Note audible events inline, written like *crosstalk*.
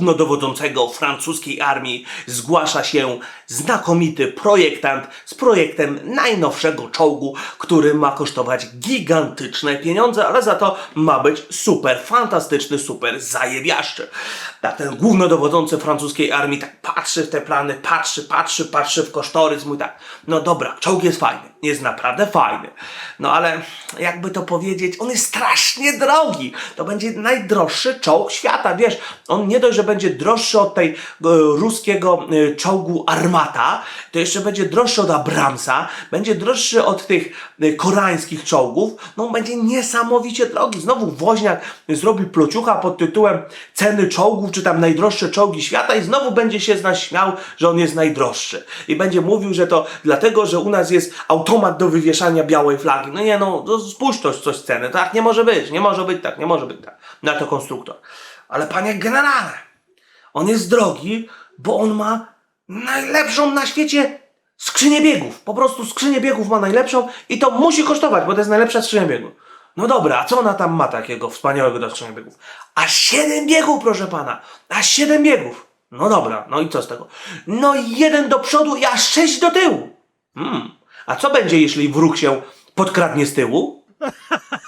głównodowodzącego francuskiej armii zgłasza się znakomity projektant z projektem najnowszego czołgu, który ma kosztować gigantyczne pieniądze, ale za to ma być super fantastyczny, super zajebiaszczy. A ten głównodowodzący francuskiej armii tak patrzy w te plany, patrzy, patrzy, patrzy w kosztorys, mówi tak, no dobra, czołg jest fajny, jest naprawdę fajny, no ale jakby to powiedzieć, on jest strasznie drogi, to będzie najdroższy czołg świata, wiesz, on nie dość, że będzie droższy od tej e, ruskiego e, czołgu Armata, to jeszcze będzie droższy od Abramsa, będzie droższy od tych e, koreańskich czołgów, no będzie niesamowicie drogi. Znowu Woźniak zrobi plociucha pod tytułem ceny czołgów, czy tam najdroższe czołgi świata i znowu będzie się z nas śmiał, że on jest najdroższy. I będzie mówił, że to dlatego, że u nas jest automat do wywieszania białej flagi. No nie no, spójrz to coś ceny. Tak nie może być, nie może być tak, nie może być tak. Na to konstruktor. Ale panie generale, on jest drogi, bo on ma najlepszą na świecie skrzynię biegów. Po prostu skrzynię biegów ma najlepszą i to musi kosztować, bo to jest najlepsza skrzynia biegów. No dobra, a co ona tam ma takiego wspaniałego do skrzyni biegów? Aż 7 biegów, proszę pana! Aż 7 biegów! No dobra, no i co z tego? No jeden do przodu i aż 6 do tyłu! Hmm. A co będzie, jeśli wróg się podkradnie z tyłu? *laughs*